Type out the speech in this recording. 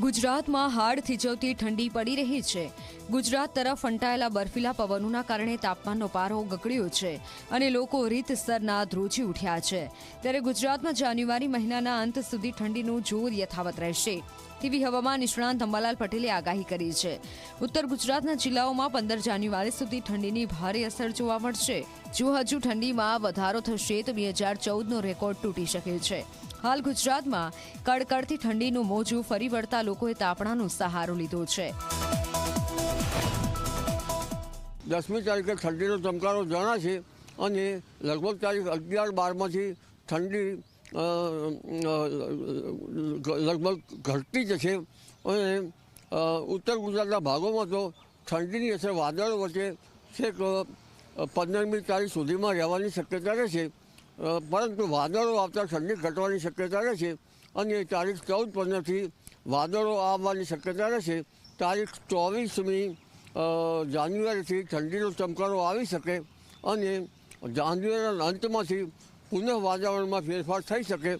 ગુજરાતમાં હાડ થીજવતી ઠંડી પડી રહી છે. ગુજરાત તરફ ફંટાયેલા બર્ફીલા પવનોના કારણે તાપમાનનો પારો ગગડ્યો છે અને લોકો રીતસરના ધ્રોજી ઉઠ્યા છે. ત્યારે ગુજરાતમાં જાન્યુઆરી મહિનાના અંત સુધી ઠંડીનું જોર યથાવત રહેશે. તેવી હવામાન નિષ્ણાંત અંબાલાલ પટેલે આગાહી કરી છે. ઉત્તર ગુજરાતના જિલ્લાઓમાં પંદર જાન્યુઆરી સુધી ઠંડીની ભારે અસર જોવા મળશે. જો હજુ ઠંડીમાં વધારો થશે તો બે હજાર ચૌદનો રેકોર્ડ તૂટી શકે છે. હાલ ગુજરાતમાં કડકડતી ઠંડીનું મોજું ફરી વળતા લોકોએ તાપણાનો સહારો લીધો છે. દસમી તારીખે ઠંડીનો ચમકારો જણાશે અને લગભગ તારીખ અગિયાર બારમાંથી ઠંડી લગભગ ઘટતી જશે અને ઉત્તર ગુજરાતના ભાગોમાં તો ઠંડીની અસર વાદળો વચ્ચે છેક પંદરમી તારીખ સુધીમાં રહેવાની શક્યતા રહેશે. પરંતુ વાદળો આવતા ઠંડી ઘટવાની શક્યતા રહેશે અને તારીખ ચૌદ પંદરથી વાદળો આવવાની શક્યતા રહેશે. તારીખ ચોવીસમી જાન્યુઆરીથી ઠંડીનો ચમકારો આવી શકે અને જાન્યુઆરીના અંતમાંથી પુનઃ વાતાવરણમાં ફેરફાર થઈ શકે.